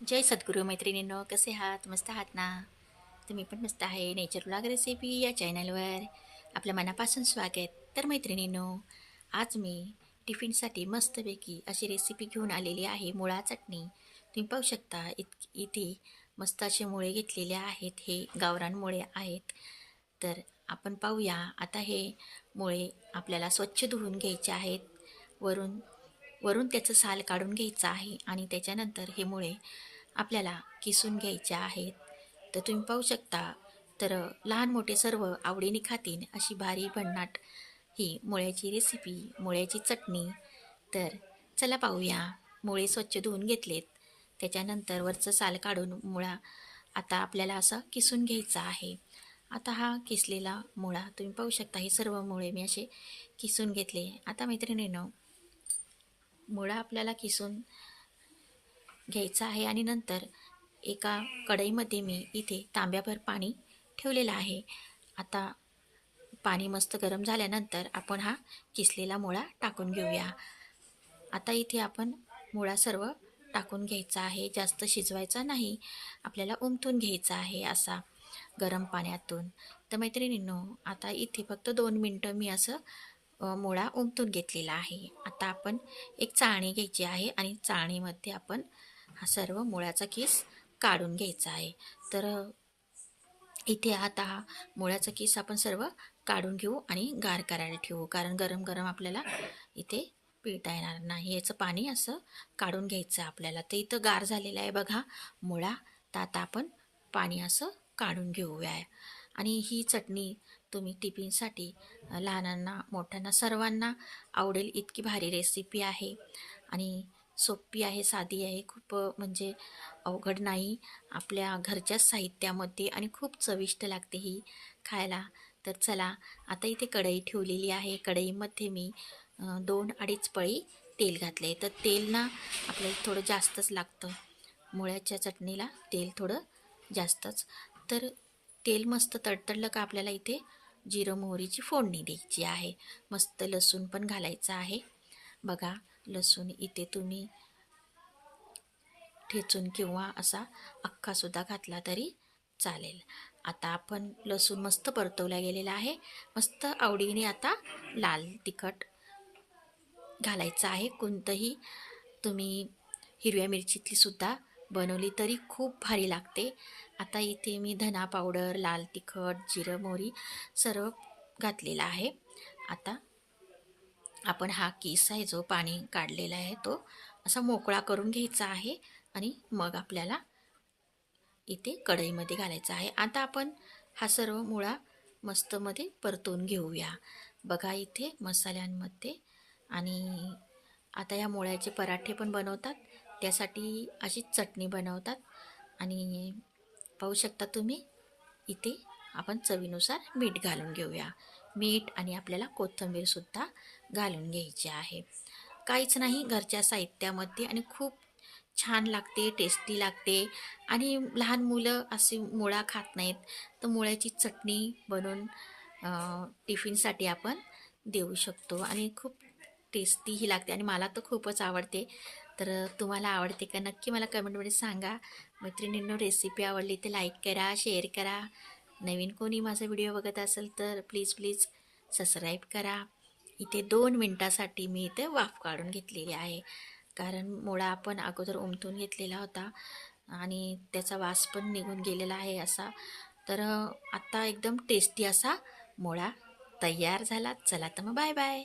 जय सद्गुरू मैत्रिणींनो कसे आहात? मस्त आहात ना? तुम्ही पण मस्त आहे. नेचर ब्लॉग रेसिपी या चॅनलवर आपल्या मनापासून स्वागत. तर मैत्रिणींनो आज मी टिफिनसाठी मस्तपैकी अशी रेसिपी घेऊन आलेली आहे. मुळा चटणी. तुम्ही पाहू शकता इत इथे मस्त असे मुळे घेतलेले आहेत. हे गावरान मुळे आहेत. तर आपण पाहूया. आता हे मुळे आपल्याला स्वच्छ धुवून घ्यायचे आहेत. वरून वरून त्याचं साल काढून घ्यायचं आहे आणि त्याच्यानंतर हे मुळे आपल्याला किसून घ्यायचे आहेत. तर तुम्ही पाहू शकता तर लहान मोठे सर्व आवडीने खातील अशी भारी भन्नाट ही मुळ्याची रेसिपी मुळ्याची चटणी. तर चला पाहूया. मुळे स्वच्छ धुवून घेतलेत. त्याच्यानंतर वरचं साल काढून मुळा आता आपल्याला असं किसून घ्यायचा आहे. आता हा किसलेला मुळा तुम्ही पाहू शकता हे सर्व मुळे मी असे किसून घेतले. आता मैत्रिणीनं मुळा आपल्याला किसून घ्यायचा आहे आणि नंतर एका कढईमध्ये मी इथे तांब्याभर पाणी ठेवलेलं आहे. आता पाणी मस्त गरम झाल्यानंतर आपण हा किसलेला मुळा टाकून घेऊया. आता इथे आपण मुळा सर्व टाकून घ्यायचा आहे. जास्त शिजवायचा नाही. आपल्याला उमटून घ्यायचा आहे असा गरम पाण्यातून. तर मैत्रिणींनो आता इथे फक्त दोन मिनटं मी असं मुळा उमटून घेतलेला आहे. आता आपण एक चाळणी घ्यायची आहे आणि चाळणीमध्ये आपण हा सर्व मुळ्याचा केस काढून घ्यायचा आहे. तर इथे आता हा मुळ्याचा केस आपण सर्व काढून घेऊ आणि गार करायला ठेवू. कारण गरम गरम आपल्याला इथे पिळता येणार नाही. याचं पाणी असं काढून घ्यायचं आहे आपल्याला. तर इथं गार झालेलं आहे बघा मुळा. तर आता आपण पाणी असं काढून घेऊया. आणि ही चटणी तुम्ही टिफिनसाठी लहानांना मोठ्यांना सर्वांना आवडेल इतकी भारी रेसिपी आहे. आणि सोपी आहे साधी आहे खूप म्हणजे अवघड नाही. आपल्या घरच्याच साहित्यामध्ये आणि खूप चविष्ट लागते ही खायला. तर चला आता इथे कढई ठेवलेली आहे. कढईमध्ये मी दोन अडीच पळी तेल घातले तर तेल ना आपल्याला थोडं जास्तच लागतं. मुळ्याच्या चटणीला तेल थोडं जास्तच. तर तेल मस्त तडतडलं का आपल्याला इथे जिरं मोहरीची फोडणी द्यायची आहे. मस्त लसूण पण घालायचं आहे. बघा लसूण इथे तुम्ही ठेचून किंवा असा अख्खासुद्धा घातला तरी चालेल. आता आपण लसूण मस्त परतवला गेलेला आहे. मस्त आवडीने आता लाल तिखट घालायचं आहे. कोणतंही तुम्ही हिरव्या मिरचीतलीसुद्धा बनवली तरी खूप भारी लागते. आता इथे मी धना पावडर लाल तिखट जिरं मोरी सर्व घातलेला आहे. आता आपण हा किस आहे जो पाणी काढलेला आहे तो असा मोकळा करून घ्यायचा आहे आणि मग आपल्याला इथे कढईमध्ये घालायचा आहे. आता आपण हा सर्व मुळा मस्तमध्ये परतून घेऊया. बघा इथे मसाल्यांमध्ये आणि आता या मुळ्याचे पराठे पण बनवतात. त्यासाठी अशी चटणी बनवतात. आणि पाहू शकता तुम्ही इथे आपण चवीनुसार मीठ घालून घेऊया. मीठ आणि आपल्याला कोथिंबीरसुद्धा घालून घ्यायची आहे. काहीच नाही घरच्या साहित्यामध्ये आणि खूप छान लागते टेस्टी लागते. आणि लहान मुलं असे मुळा खात नाहीत तर मुळ्याची चटणी बनवून टिफिनसाठी आपण देऊ शकतो. आणि खूप टेस्टीही लागते. आणि मला तर खूपच आवडते. तर तुम्हाला आवडते का? नक्की मला कमेंटमध्ये सांगा. मैत्रिणींनो रेसिपी आवडली तर लाईक करा शेअर करा. नवीन कोणी माझा व्हिडिओ बघत असेल तर प्लीज प्लीज सबस्क्राईब करा. इथे दोन मिनटासाठी मी इथे वाफ काढून घेतलेली आहे. कारण मुळा आपण अगोदर उमटून घेतलेला होता आणि त्याचा वास पण निघून गेलेला आहे असा. तर आत्ता एकदम टेस्टी असा मुळा तयार झाला. चला तर मग बाय बाय